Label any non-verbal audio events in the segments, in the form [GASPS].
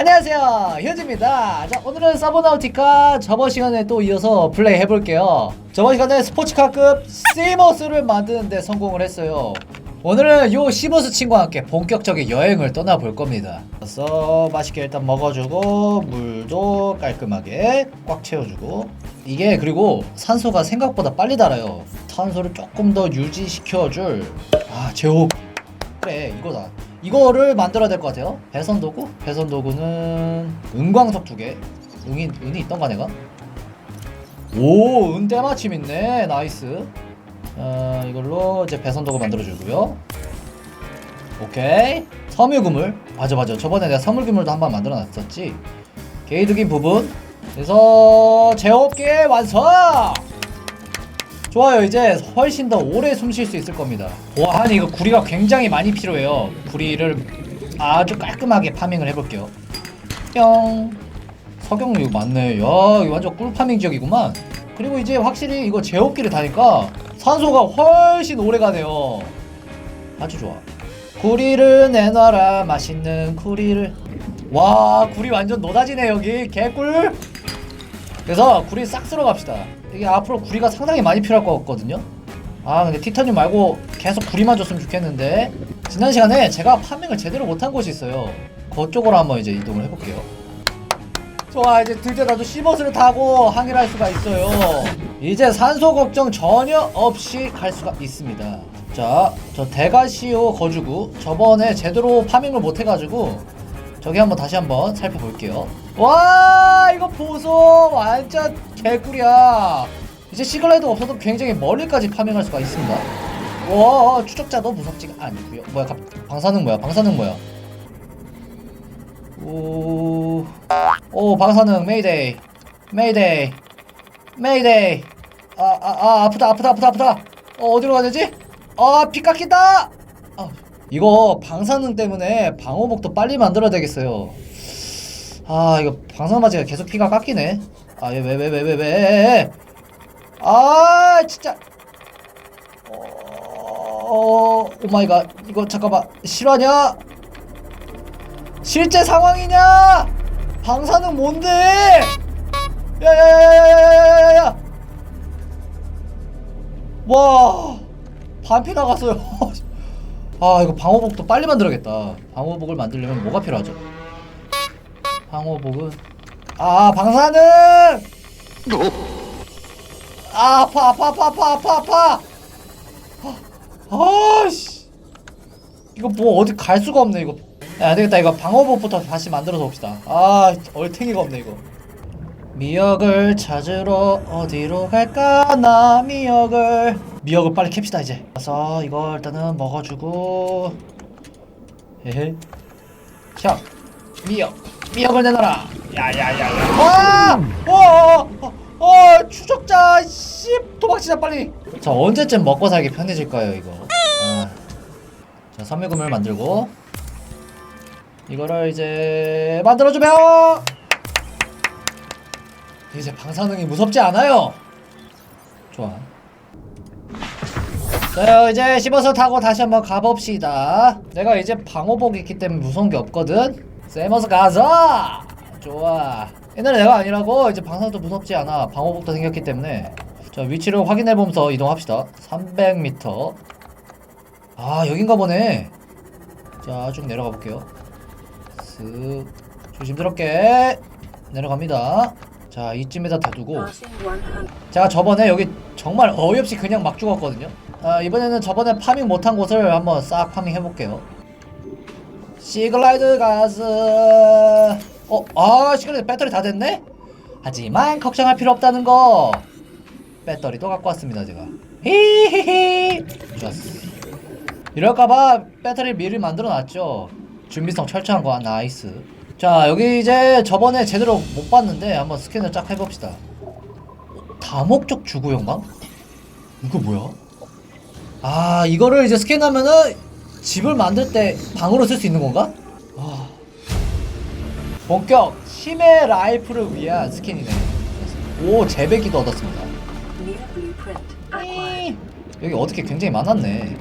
안녕하세요. 현지입니다. 자 오늘은 서브나우티카 저번 시간에 또 이어서 플레이 해볼게요. 저번 시간에 스포츠카급 시버스를 만드는데 성공을 했어요. 오늘은 요 시버스 친구와 함께 본격적인 여행을 떠나볼 겁니다. 그래서 맛있게 일단 먹어주고 물도 깔끔하게 꽉 채워주고. 이게 그리고 산소가 생각보다 빨리 달아요. 산소를 조금 더 유지시켜줄 아 제호 그래 이거다 이거를 만들어야 될 것 같아요. 배선 도구? 배선 도구는 은광석 두 개. 은이, 은이 있던가 내가? 오 은 때마침 있네. 나이스. 어, 이걸로 이제 배선 도구 만들어 주고요. 오케이. 섬유그물. 맞아 맞아. 저번에 내가 섬유그물도 한 번 만들어 놨었지. 게이득인 부분. 그래서 제곱기 완성 좋아요. 이제 훨씬 더 오래 숨 쉴 수 있을 겁니다. 와 아니 이거 구리가 굉장히 많이 필요해요. 구리를 아주 깔끔하게 파밍을 해볼게요. 뿅. 석영 이거 맞네. 야 이거 완전 꿀파밍 지역이구만. 그리고 이제 확실히 이거 제호기를 다니까 산소가 훨씬 오래 가네요. 아주 좋아. 구리를 내놔라 맛있는 구리를. 와 구리 완전 노다지네 여기. 개꿀. 그래서 구리 싹 쓸어 갑시다 이게 앞으로 구리가 상당히 많이 필요할 것 같거든요. 아 근데 티타늄 말고 계속 구리만 줬으면 좋겠는데 지난 시간에 제가 파밍을 제대로 못한 곳이 있어요. 그쪽으로 한번 이제 이동을 해볼게요. 좋아 이제 드디어 나도 시버스를 타고 항해를 할 수가 있어요. 이제 산소 걱정 전혀 없이 갈 수가 있습니다. 자 저 대가시오 거주구. 저번에 제대로 파밍을 못 해가지고 저기 한번 다시 한번 살펴볼게요. 와 이거 보소. 완전 개꿀이야. 이제 시글라이드 없어도 굉장히 멀리까지 파밍할 수가 있습니다. 와 추적자도 무섭지가 않고요. 뭐야 갑, 방사능 뭐야? 방사능 뭐야? 오, 오 방사능 메이데이 메이데이 메이데이 아아아 아프다 아프다 아프다 아프다. 어 어디로 가야 되지? 아 피 깎인다! 아, 이거 방사능 때문에 방호복도 빨리 만들어야 되겠어요. 아 이거 방사마지가 계속 피가 깎이네. 아 왜 왜 왜 왜 왜왜 아 진짜. 어 오마이갓. 이거 잠깐만. 실화냐? 실제 상황이냐? 방사능 뭔데? 야야야야야야야야야. 와 반피 나갔어요 [LAUGHS] 아 이거 방호복도 빨리 만들어야겠다. 방호복을 만들려면 뭐가 필요하죠? 방호복은 아 방사능! 아 아파 아파 아파 아파 아파 아파! 아, 아씨! 이거 뭐 어디 갈 수가 없네 이거. 야, 안되겠다. 이거 방어복부터 다시 만들어서 봅시다. 아 얼탱이가 없네 이거. 미역을 찾으러 어디로 갈까? 나 미역을 미역을 빨리 캡시다 이제. 그래서 이거 일단은 먹어주고. 헤헤. 자 미역. 미역을 내놔라. 야야야야. 아! 어, 어, 어, 추적자 씨 도망치자 빨리. 자 언제쯤 먹고 살기 편해질까요 이거. 아. 자 섬유금을 만들고. 이거를 이제 만들어주면. 이제 방사능이 무섭지 않아요. 좋아 자 이제 씹어서 타고 다시 한번 가봅시다. 내가 이제 방호복 있기 때문에 무서운 게 없거든. 세머서 가자! 좋아. 옛날에 내가 아니라고? 이제 방사능도 무섭지 않아. 방호복도 생겼기 때문에. 자 위치를 확인해 보면서 이동합시다. 300m 아 여긴가 보네. 자 쭉 내려가 볼게요. 쓱 조심스럽게 내려갑니다. 자 이쯤에다 둬두고. 제가 저번에 여기 정말 어이없이 그냥 막 죽었거든요 아 이번에는 저번에 파밍 못한 곳을 한번 싹 파밍 해볼게요. 시글라이드 가스. 어? 아 시글라이드 배터리 다 됐네? 하지만 걱정할 필요 없다는 거. 배터리도 갖고 왔습니다 제가. 히히히. 좋았어. 이럴까봐 배터리 미리 만들어 놨죠. 준비성 철저한 거. 나이스. 자 여기 이제 저번에 제대로 못 봤는데 한번 스캔을 쫙 해봅시다. 다목적 주구형방? 이거 뭐야? 아 이거를 이제 스캔하면은 집을 만들 때 방으로 쓸 수 있는 건가? 아. 본격 심해 라이프를 위한 스캔이네 오 재배기도 얻었습니다 이, 여기 어떻게 굉장히 많았네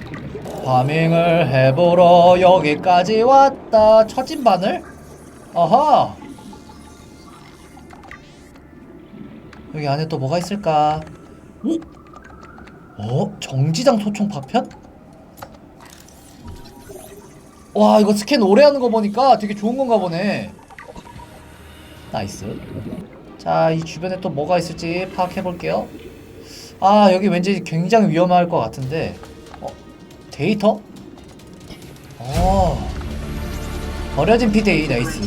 파밍을 해보러 여기까지 왔다 첫진 바늘? 아하 여기 안에 또 뭐가 있을까 오? 어? 정지장 소총 파편? 와 이거 스캔 오래 하는 거 보니까 되게 좋은 건가 보네 나이스 자 이 주변에 또 뭐가 있을지 파악해 볼게요 아 여기 왠지 굉장히 위험할 것 같은데 어? 데이터? 어 버려진 피데이 나이스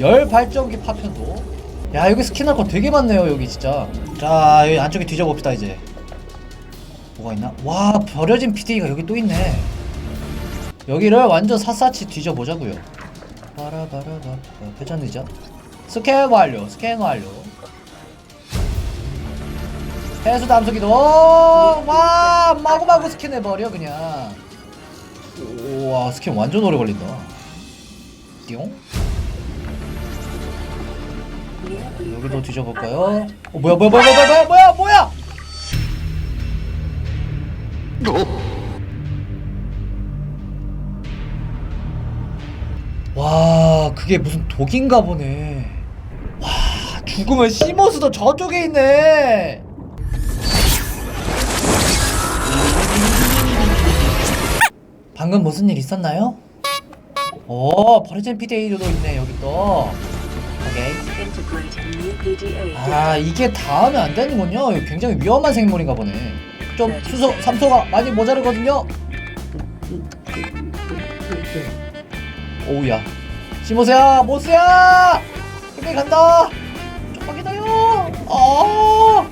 열 발전기 파편도 야 여기 스캔할 거 되게 많네요 여기 진짜 자 여기 안쪽에 뒤져봅시다 이제 뭐가 있나? 와 버려진 PD가 여기 또 있네. 여기를 완전 샅샅이 뒤져보자고요. 바라바라바 회전 의자 스캔 완료 스캔 완료. 해수 담수기도. 와 마구마구 스캔해버려 그냥. 우와 스캔 완전 오래 걸린다. 띠용. 여기도 뒤져볼까요? 어 뭐야 뭐야 뭐야 뭐야 뭐야 뭐야 와 그게 무슨 독인가 보네. 와 죽으면 시모스도 저쪽에 있네. 방금 무슨 일 있었나요? 오 버리젠 피데이도 있네 여기 또. 오케이. 아 이게 닿으면 안 되는군요. 굉장히 위험한 생물인가 보네 좀 수소 삼소가 많이 모자르거든요 오우야 시모스야 모스야 여기 간다 조금만 기다려 어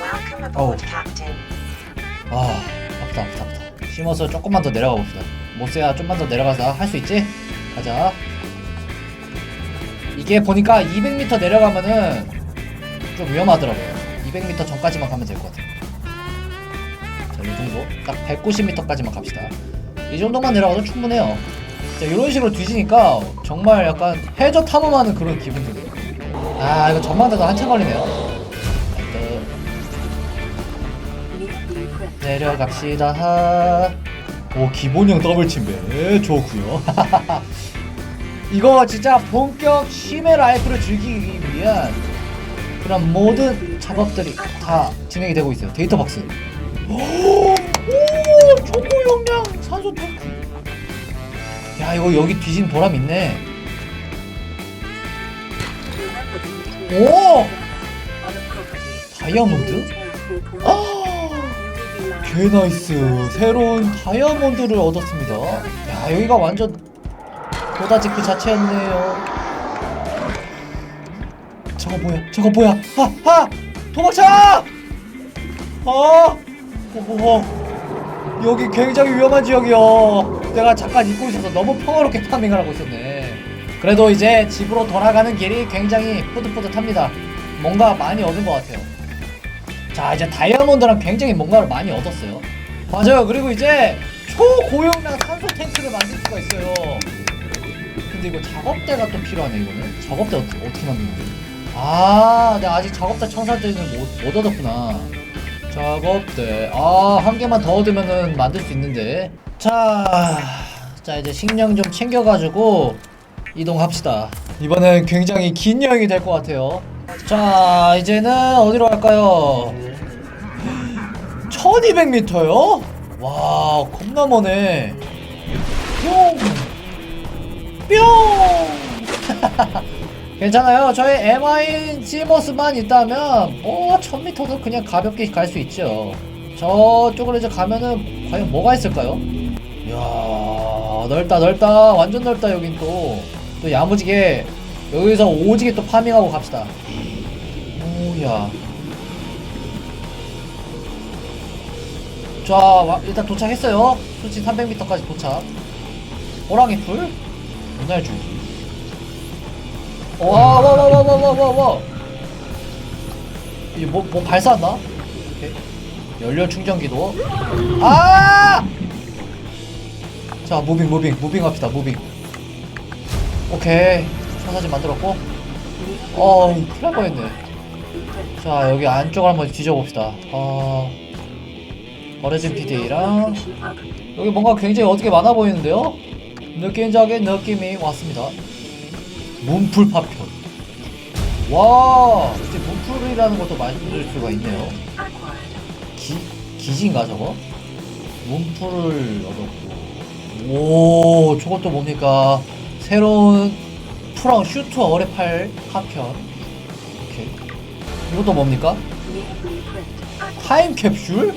Welcome aboard, Captain. 아, 아프다, 아프다, 아프다. 심어서 조금만 더 내려가 봅시다. 모스야, 좀만 더 내려가서 할 수 있지? 가자. 이게 보니까 200m 내려가면은 좀 위험하더라고요. 200m 전까지만 가면 될 것 같아요. 자, 이 정도. 딱 190m까지만 갑시다. 이 정도만 내려가도 충분해요. 자, 이런 식으로 뒤지니까 정말 약간 해저 탐험하는 그런 기분 드네요. 아, 이거 전망대도 한참 걸리네요. 내려갑시다. 오 기본형 더블 침대 좋고요. [LAUGHS] 이거 진짜 본격 심해 라이프를 즐기기 위한 그런 모든 작업들이 다 진행이 되고 있어요. 데이터 박스. 오, 오 초고 용량 산소 탱크. 야 이거 여기 뒤진 보람 있네. 오. 다이아몬드. 아. 개 나이스 새로운 다이아몬드를 얻었습니다 야 여기가 완전 도다지 그 자체였네요 저거 뭐야? 저거 뭐야? 하하 도망쳐! 어? 어허 여기 굉장히 위험한 지역이요. 내가 잠깐 잊고 있어서 너무 평화롭게 파밍을 하고 있었네. 그래도 이제 집으로 돌아가는 길이 굉장히 뿌듯뿌듯합니다. 뭔가 많이 얻은 것 같아요. 자 이제 다이아몬드랑 굉장히 뭔가를 많이 얻었어요. 맞아요. 그리고 이제 초고용량 산소 탱크를 만들 수가 있어요. 근데 이거 작업대가 또 필요하네 이거는. 작업대 어떻게, 어떻게 만드는 거야 아 내가 아직 작업대 청산대는 못, 못 얻었구나. 작업대. 아 한 개만 더 얻으면은 만들 수 있는데. 자, 자 이제 식량 좀 챙겨가지고 이동합시다. 이번엔 굉장히 긴 여행이 될 것 같아요. 자 이제는 어디로 갈까요? 1200m요? 와 겁나 머네. 뿅! 뿅! 괜찮아요. 저희 MI인 시머스만 있다면 뭐 1000m도 그냥 가볍게 갈 수 있죠. 저쪽으로 이제 가면은 과연 뭐가 있을까요? 이야 넓다 넓다. 완전 넓다 여긴 또. 또 야무지게 여기서 오지게 또 파밍하고 갑시다. 오야. 자 와- 일단 도착했어요. 수치 300m까지 도착. 호랑이 풀? 문날 줄기 와와와와와와와 이게 뭐, 뭐 발사한다? 오케이. 연료 충전기도 아! 자 무빙 무빙 무빙 합시다 무빙 오케이 천사진 만들었고 어 큰일 날 뻔했네 자 여기 안쪽을 한번 뒤져봅시다 어 버려진 PDA랑 여기 뭔가 굉장히 어떻게 많아 보이는데요? 느낌적인 느낌이 왔습니다. 문풀 파편. 와, 이제 문풀이라는 것도 만들 수가 있네요. 기, 기지인가 저거? 문풀을 얻었고 오 저것도 뭡니까 새로운 프랑 슈트 어뢰팔 파편 오케이 이것도 뭡니까? 타임 캡슐?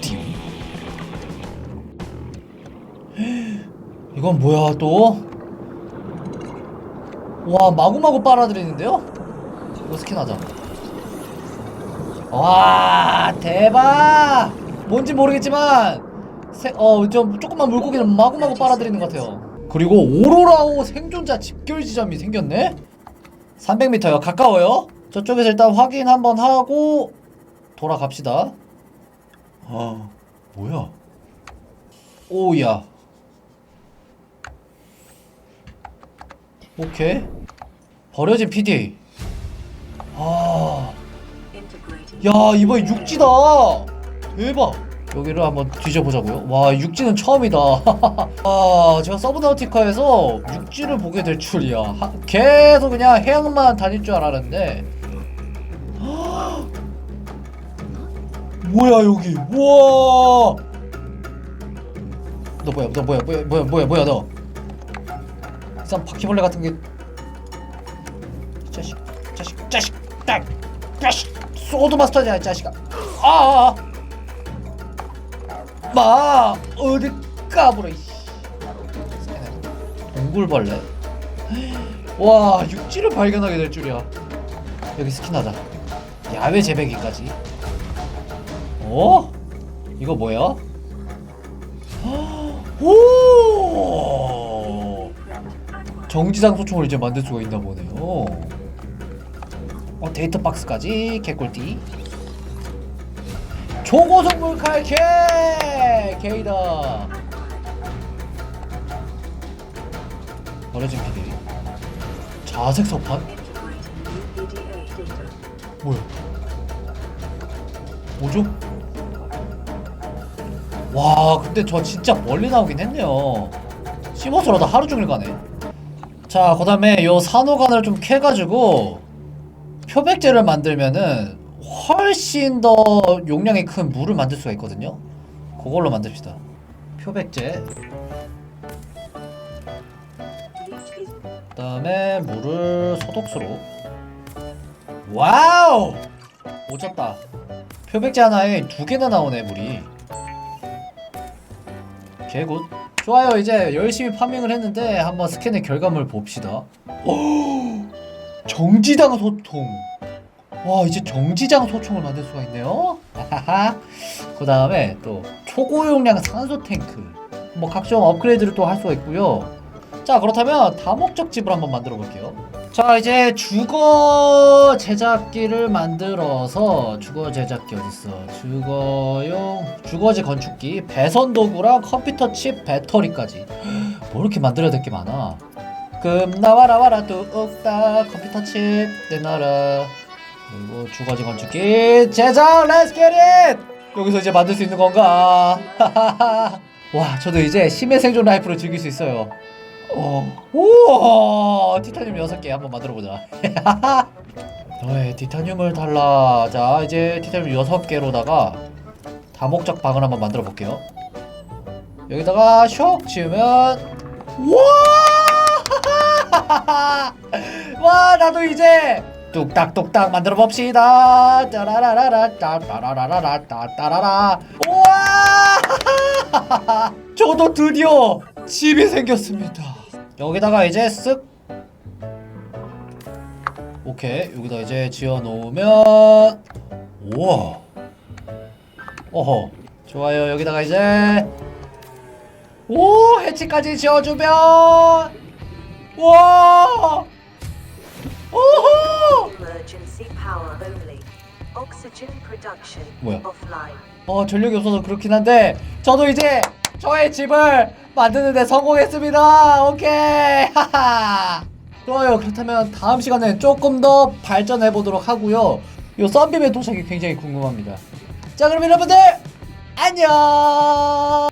띠용 [GASPS] 이건 뭐야 또? 와 마구마구 빨아들이는데요? 이거 스캔하자. 와 대박! 뭔지 모르겠지만 세, 어, 좀 조금만 물고기는 마구마구 빨아들이는 것 같아요. 그리고 오로라오 생존자 집결 지점이 생겼네? 300m요. 가까워요? 저쪽에서 일단 확인 한번 하고 돌아갑시다. 아 뭐야? 오야 오케이. 버려진 PD 아. 야 이번에 육지다. 대박. 여기를 한번 뒤져보자고요. 와 육지는 처음이다. [LAUGHS] 아 제가 서브나우티카에서 육지를 보게 될 줄이야. 하- 계속 그냥 해양만 다닐 줄 알았는데. [GASPS] 뭐야 여기? 우와! 너 뭐야? 너 뭐야? 뭐야? 뭐야? 뭐야? 뭐 쌈 바퀴벌레 같은 게. 자식 자식 자식 딱 자식 소드 마스터냐 이 자식아. 아, 아, 아. 마 어디 까불어 동굴벌레? 와 육지를 발견하게 될 줄이야. 여기 스킨하자. 야외 재배기까지. 어? 이거 뭐야? [GASPS] 오 정지장 소총을 이제 만들 수가 있나 보네요. 어, 데이터 박스까지 개꿀띠. 초고속 물칼 개 개이다. 버려진 피들이. 자색 석판? 뭐야? 뭐죠? 와 근데 저 진짜 멀리 나오긴 했네요 씹어서라도 하루 종일 가네 자 그 다음에 요 산호간을 좀 캐가지고 표백제를 만들면은 훨씬 더 용량이 큰 물을 만들 수가 있거든요. 그걸로 만듭시다. 표백제. 그 다음에 물을 소독수로. 와우! 오졌다. 표백제 하나에 두 개나 나오네 물이 개굿. 좋아요. 이제 열심히 파밍을 했는데 한번 스캔의 결과물 봅시다. 오 정지장 소총. 와 이제 정지장 소총을 만들 수가 있네요. 그 다음에 또 초고용량 산소 탱크. 뭐 각종 업그레이드를 또 할 수가 있고요. 자 그렇다면 다목적 집을 한번 만들어 볼게요 자 이제 주거 제작기를 만들어서 주거 제작기 어딨어? 주거용 주거지 건축기 배선 도구랑 컴퓨터 칩 배터리까지. [GASPS] 뭐 이렇게 만들어야 될 게 많아? 금 나와라 와라 뚝딱 컴퓨터 칩 내놔라. 그리고 주거지 건축기. 제작 렛츠 겟 잇 여기서 이제 만들 수 있는 건가? [LAUGHS] 와 저도 이제 심해 생존 라이프를 즐길 수 있어요. 어, 우와 티타늄 6개 한번 만들어보자. 너의 [LAUGHS] 티타늄을 달라 자. 이제 티타늄 6개로다가 다목적 방을 한번 만들어 볼게요. 여기다가 쇽 지으면 와! [LAUGHS] 와 나도 이제 뚝딱뚝딱 만들어 봅시다. 따라라라라 따라라라라 따라라. 우와! [LAUGHS] 저도 드디어 집이 생겼습니다. 여기다가 이제 쓱 오케이. 여기다 이제 지어 놓으면 우와. 어허. 좋아요. 여기다가 이제 오 해치까지 지어주면 와. 오호 emergency power only. Oxygen production 뭐야? offline. 어 전력이 없어서 그렇긴 한데 저도 이제 저의 집을 만드는데 성공했습니다. 오케이. 하하 좋아요. 그렇다면 다음 시간에 조금 더 발전해 보도록 하고요. 요 썬빔의 도착이 굉장히 궁금합니다. 자 그럼 여러분들 안녕